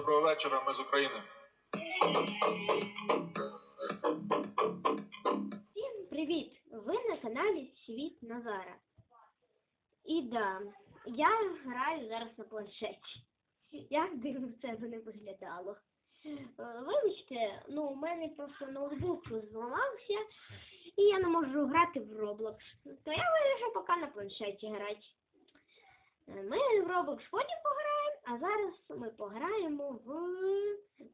Доброго вечора, ми з України. Всім привіт! Ви на каналі Світ Назара. І да, я граю зараз на планшеті. Як дивно це би не виглядало. Е, Вибачте, ну у мене просто ноутбук зламався, і я не можу грати в Roblox. То я вирішив поки на планшеті грати. Е, Ми в Roblox потім пограємо, а зараз ми пограємо в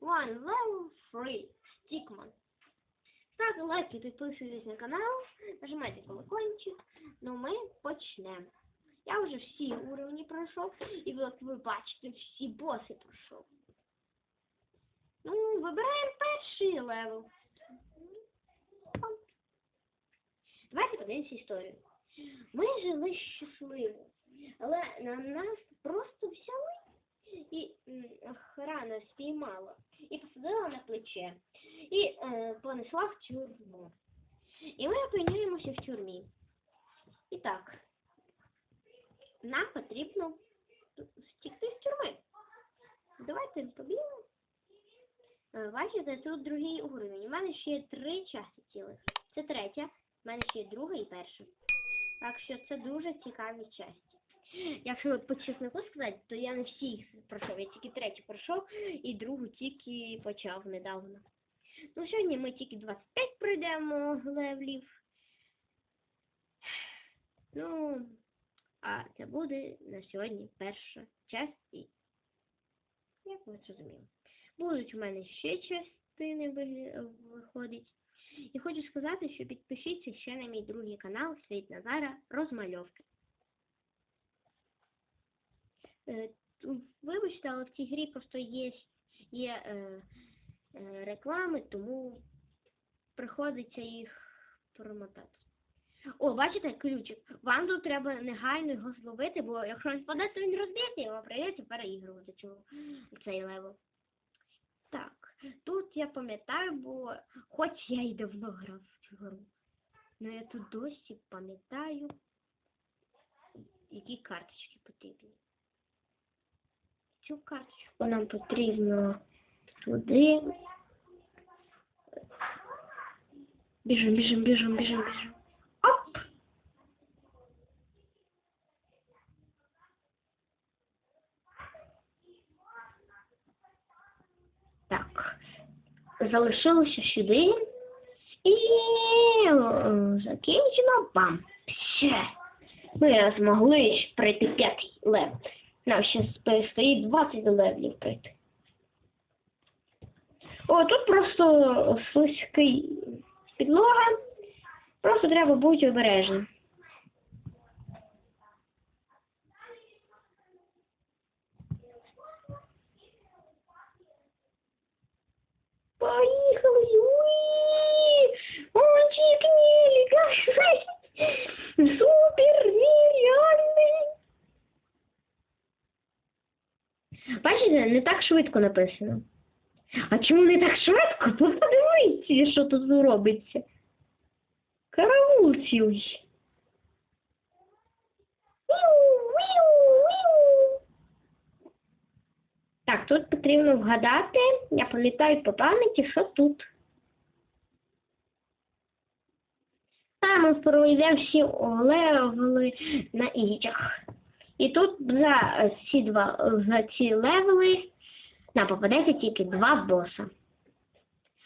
One Level 3 Stickman. Ставте лайки, підписуйтесь на канал, нажимайте колокольчик. Ну ми почнемо. Я вже всі уровні пройшов, і як ви бачите, всі боси пройшов. Ну, вибираємо перший левел. Давайте подивимося історію. Ми жили щасливо, але на нас просто взяли і охрана спіймала і посадила на плече і е, понесла в тюрму. І ми опиняємося в тюрмі. І так, нам потрібно втікти з тюрми. Давайте побігемо. Бачите, тут другий уровень. У мене ще є три части цілих. Це третя, у мене ще є друга і перша. Так що це дуже цікаві часті. Якщо от по чесноку сказати, то я не всі їх пройшов. Я тільки третю пройшов і другу тільки почав недавно. Ну, сьогодні ми тільки 25 пройдемо левлів. Ну, а це буде на сьогодні перша часть як ви зрозуміли. Будуть у мене ще частини виходить. І хочу сказати, що підпишіться ще на мій другий канал Світ Назара Розмальовки. Е, ту- Вибачте, але в цій грі просто є, є е, е, реклами, тому приходиться їх промотати. О, бачите, ключик. Вам тут треба негайно його зловити, бо якщо він впаде, то він розб'ється, вам прийдеться переігрувати цю, цей левел. Так, тут я пам'ятаю, бо хоч я і давно грав в цю гру, але я тут досі пам'ятаю, які карточки потрібні. Цю карточку нам потрібно туди. Біжим, біжим, біжим, біжим, біжим. Оп! Так. Залишилося сюди. І е, закінчено. Бам. Все. Ми змогли пройти п'ятий левел. Нам ще стоїть 20 левелів пройти. О, тут просто слизький підлога. Просто треба бути обережним. Поїхали! Уї! Мальчик Нелі! Супер! Нереальний! Бачите, не так швидко написано. А чому не так швидко? Подивіться, що тут робиться. Караул цілий. Так, тут потрібно вгадати. Я пам'ятаю по пам'яті, що тут. Саме пройде всі левели на іграх. І тут за ці два за ці левели нам попадеться тільки два боса.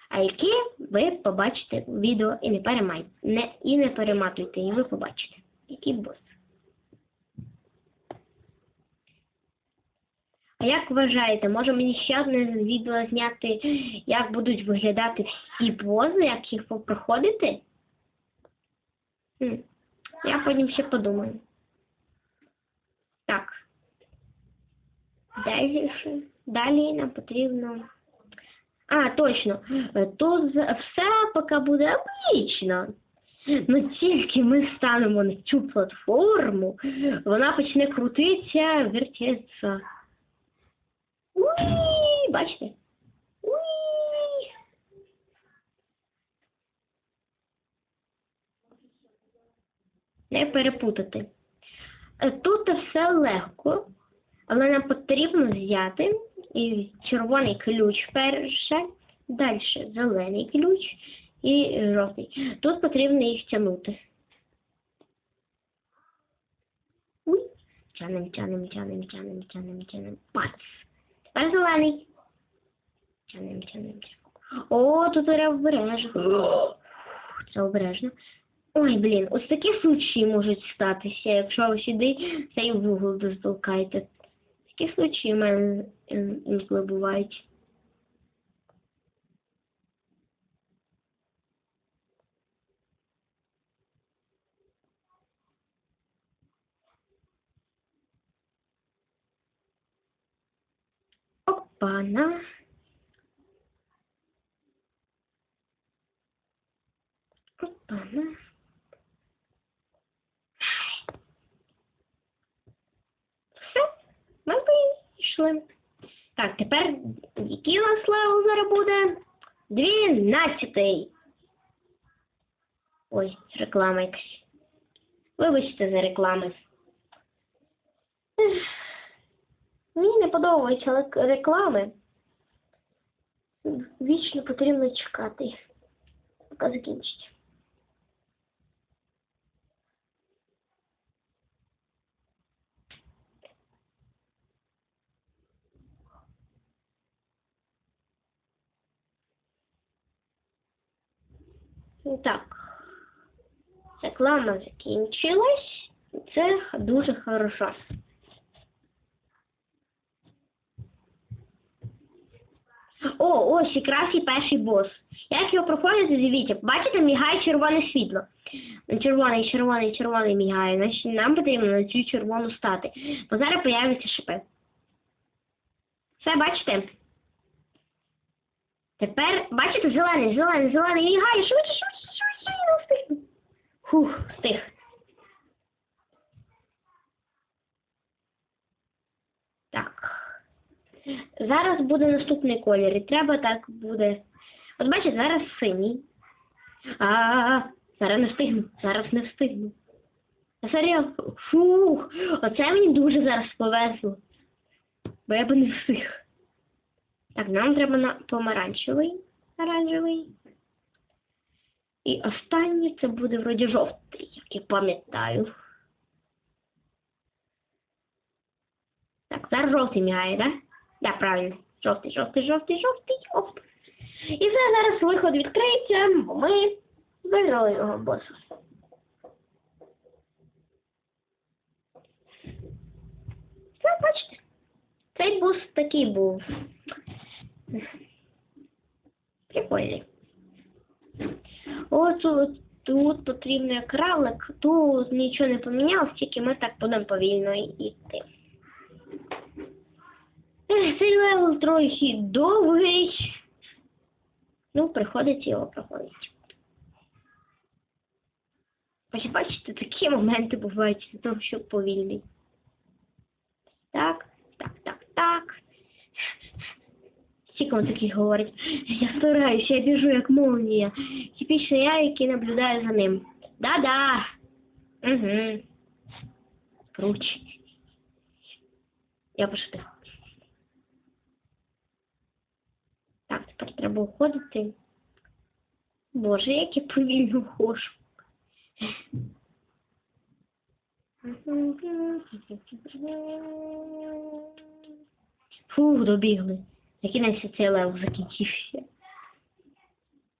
А які ви побачите в відео і не перемайте. Не, і не перематуйте, і ви побачите. Які боси. А як вважаєте, може мені ще одне відео зняти, як будуть виглядати всі пози, як їх проходити? Хм. Я потім ще подумаю. Так. Далі. Далі нам потрібно. А, точно. Е, Тут все поки буде обічно. Ну тільки ми станемо на цю платформу, вона почне крутитися, вертеться. Уї! Бачите? Уї! Не перепутати. Е, Тут все легко, Але нам потрібно взяти і червоний ключ перше, далі зелений ключ і жовтий. Тут потрібно їх тягнути. Тянем, тянем, тянем, тянем, тянем, тянем. Пац. Тепер зелений. Тянем, тянем, тянем. О, тут обережно. Це обережно. Ой, блін, ось такі случаї можуть статися, якщо ви сюди цей вугол доздолкаєте. Такі случаї мене інколи бувають. Опана. Все, ми вийшли. Так, тепер який у нас левел зараз буде? Дванадцятий. Ой, реклама якась. Вибачте за реклами. Мені не подобаються реклами. Вічно потрібно чекати, поки закінчить. Так. Реклама закінчилась. Це дуже хорошо. О, ось якраз і перший бос. Як його проходити, дивіться, бачите, мігає червоне світло. Червоний, червоний, червоний мігає. Значить, нам потрібно на цю червону стати. Бо зараз появляться шипи. Все, бачите? Тепер, бачите, зелений, зелений, зелений мігає. Швидше, швидше, не встигну. Фух, встиг. Так. Зараз буде наступний колір, і треба так буде. От бачите, зараз синій. А, зараз не встигну, зараз не встигну. А фух, оце мені дуже зараз повезло. Бо я би не встиг. Так, нам треба на помаранчевий, оранжевий. І останнє це буде вроді жовтий, як я пам'ятаю. Так, зараз жовтий мігає? Да? Да, правильно. Жовтий, жовтий, жовтий, жовтий, оп. І все, зараз виход відкриється, бо ми виграли його боса. Все, бачите. Цей бос такий був. Прикольний. Ось тут, потрібно як тут нічого не помінялось, тільки ми так будемо повільно йти. Цей левел трохи довгий. Ну, приходиться його проходити. Ось бачите, такі моменти бувають, тому що повільний. Так, так, так, так. Він такий говорить? Я стараюся, я біжу як молнія. Типічно я, який наблюдаю за ним. Да-да. Угу. Круч. Я пошутив. Так, тепер треба уходити. Боже, як я повільно вхожу. Фух, добігли. Накінець цей лев закінчився.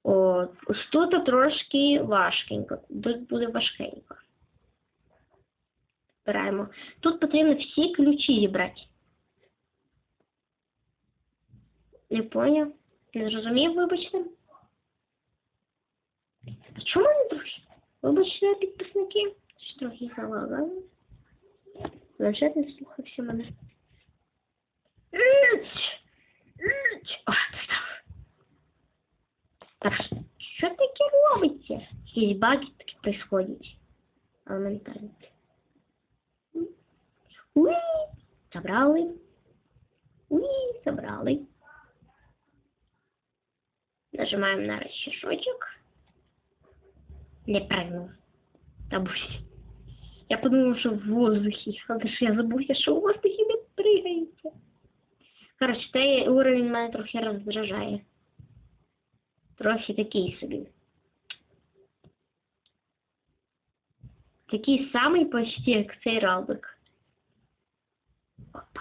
О, ось тут трошки важкенько. Тут буде важкенько. Збираємо. Тут потрібно всі ключі зібрати. Не поняв? Не зрозумів, вибачте. А чому не трохи? Вибачте, підписники. Що трохи залагали. Планшет не слухався мене. Іч! Іч! О, достав. Так, що таке робиться? Якісь баги такі происходять. Елементарно. Уй! Забрали. Уй, забрали. Нажимаем на расчешочек. Не. Табусь. Я подумала, що в воздухі, але ж я забувся, що у воздухі не пригається. Коротше, цей уровень мене трохи роздражає. Трохи такий собі. Такий самий почти, як цей ралбик. Опа.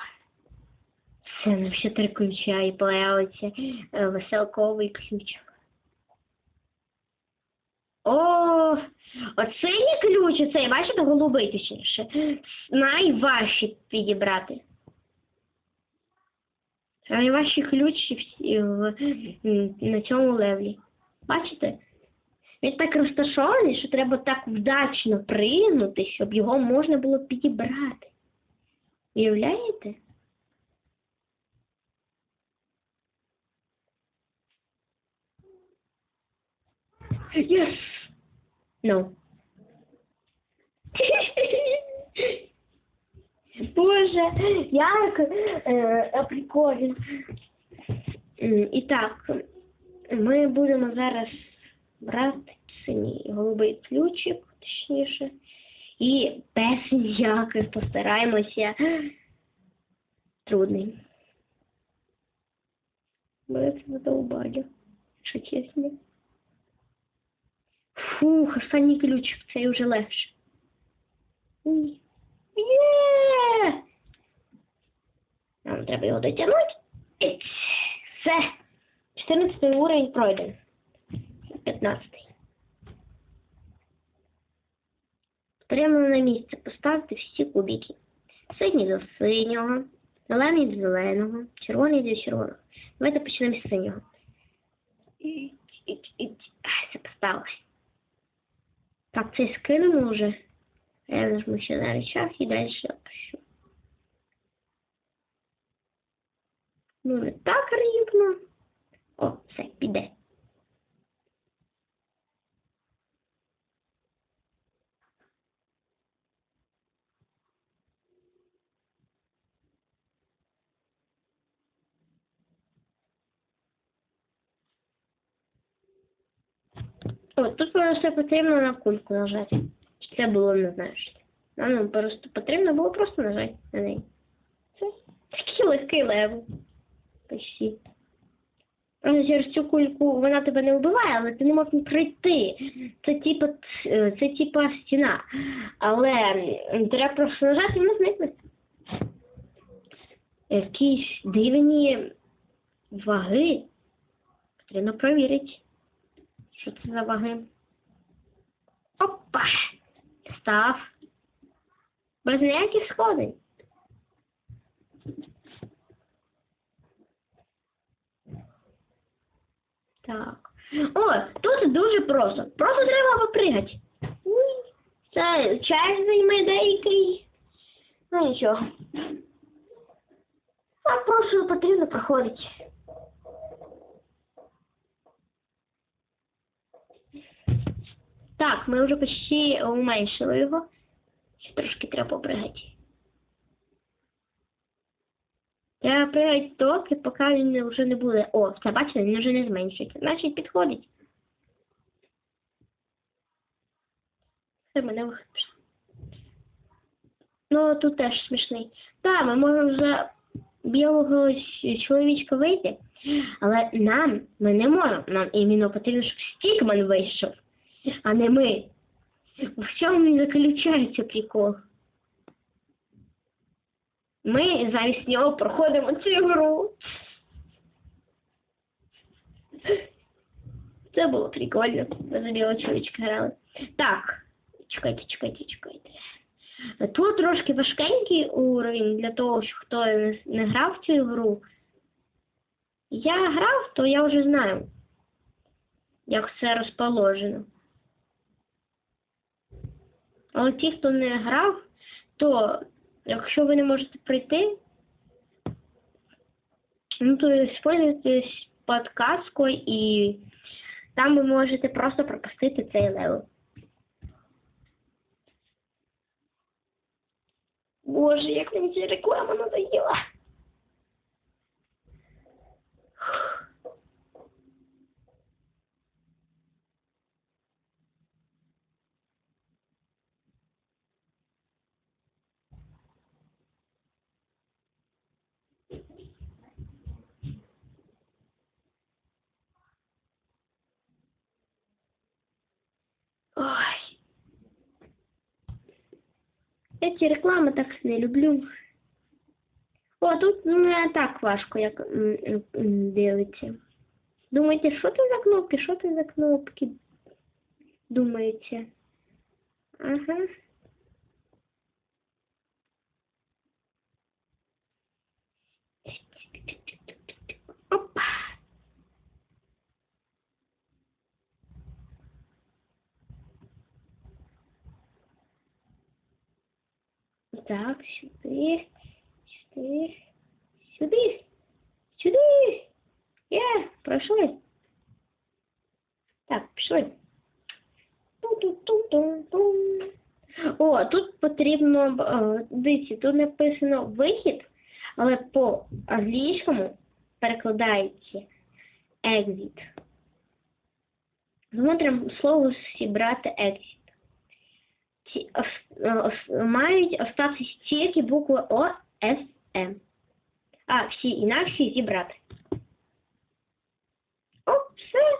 Це на все три ключа і появиться е, веселковий ключик. О, оцей ключ, оцей, бачите, голубий точніше. Найважче підібрати. Найважчі ключі в, м, на цьому левлі. Бачите? Він так розташований, що треба так вдачно пригнути, щоб його можна було підібрати. Уявляєте? Yes. No. Боже, як е, прикольно. І так, ми будемо зараз синій голубий ключик, точніше, і без ніяких постараємося трудний. Я це задовбаю, якщо чесно. Фух, останній ключик, цей вже легше. Є! Нам треба його дотягнути. Все. 14 уровень пройден. 15. Прямо на місце поставте всі кубики. Синій до синього, зелений до зеленого, червоний до червоного. Давайте почнемо з синього. Все поставили. Так, цей скинемо вже. Я нажму ще на речах і далі опущу. Ну, не так рівно. О, все, піде. О, тут просто потрібно на кульку нажати. Чи Це було не це. Нам ну, просто потрібно було просто нажати на неї. Це такий легкий левел. Почти. Через цю кульку вона тебе не вбиває, але ти не можеш пройти. Це типа це типа стіна. Але треба просто нажати і вона зникне. Якісь дивні ваги. Потрібно перевірити. Що це за ваги? Опа! Став. Без ніяких сходень. Так. О, тут дуже просто. Просто треба попригати. Це час займе деякий. Ну нічого. А просто потрібно проходити. Так, ми вже почти уменьшили його. Ще трошки треба попригати. Треба пригати доки, поки він вже не буде. О, це бачите, він вже не зменшується. Значить підходить. Це мене вихід. Ну, тут теж смішний. Так, ми можемо за білого чоловічка вийти, але нам ми не можемо. Нам іменно потрібно, щоб Стікман вийшов, а не ми. В чому і заключається прикол? Ми замість нього проходимо цю гру. Це було прикольно. Ми за білого чоловічка грали. Так, чекайте, чекайте, чекайте. Тут трошки важкенький уровень для того, що хто не- грав цю гру. Я грав, то я вже знаю, як це розположено. Але ті, хто не грав, то якщо ви не можете прийти, ну то используйтесь подказкою і там ви можете просто пропустити цей левел. Боже, як мені ця реклама надоїла. Я ці реклами так не люблю. О, тут не так важко, як дивиться. Думаєте, що це за кнопки? Що це за кнопки? Думаєте? Ага. Опа. Так, сюди, сюди, сюди, сюди. Є, пройшли. Так, пішли. О, тут потрібно, е, дивіться, тут написано вихід, але по англійському перекладається exit. Смотрим слово зібрати exit. Е, мають остатися тільки букви О, С, М. А всі інакші зібрати. О, все.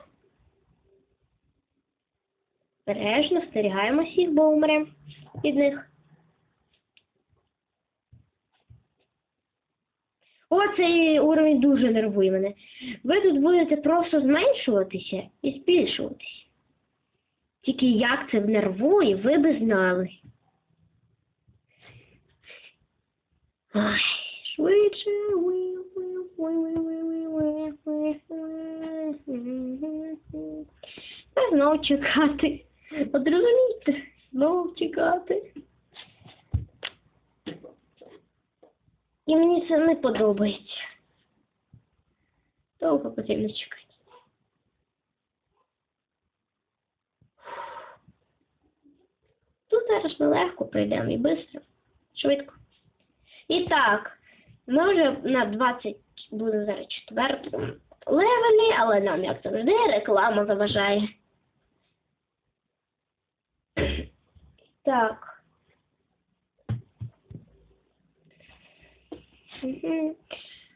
Бережно стерігаємося їх, бо умремо від них. О, цей уровень дуже нервує мене. Ви тут будете просто зменшуватися і збільшуватися. Тільки як це нервує, ви би знали. Ой, швидше. Знов чекати. От розумієте, знов чекати. І мені це не подобається. Довго потрібно чекати. Зараз ми легко пройдемо і швидко, швидко. І так, ми вже на 20 буде зараз четвертому левелі, але нам, як завжди, реклама заважає. Так.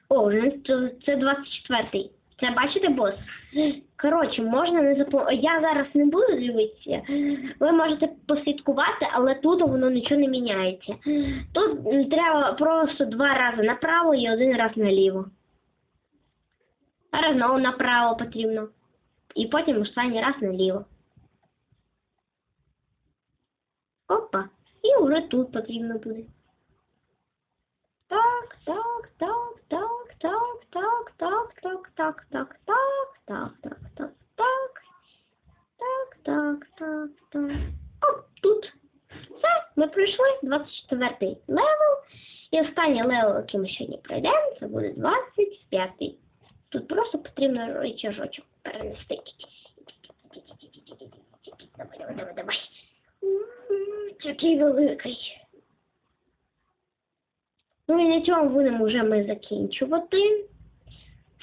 О, це- це 24-й. Це бачите, бос? Коротше, можна не запо... Я зараз не буду дивитися. Ви можете послідкувати, але тут воно нічого не міняється. Тут треба просто два рази направо і один раз наліво. Зараз знову направо потрібно. І потім останній раз наліво. Опа. І вже тут потрібно буде. Так, так, так, так, так, так, так, так, так, так, так, так, так, так, так, так, так, так, так. О, тут. Все, ми пройшли 24 левел. І останній левел, який ми сьогодні пройдемо, це буде 25-й. Тут просто потрібно рычажочок перенести. Давай, давай, давай, давай. М, Який великий. Ну і на цьому будемо вже ми закінчувати.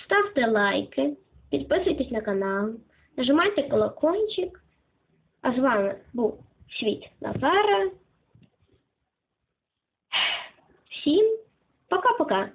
Ставте лайки, підписуйтесь на канал, нажимайте колокольчик. А з вами був Світ Назара. Всім пока-пока.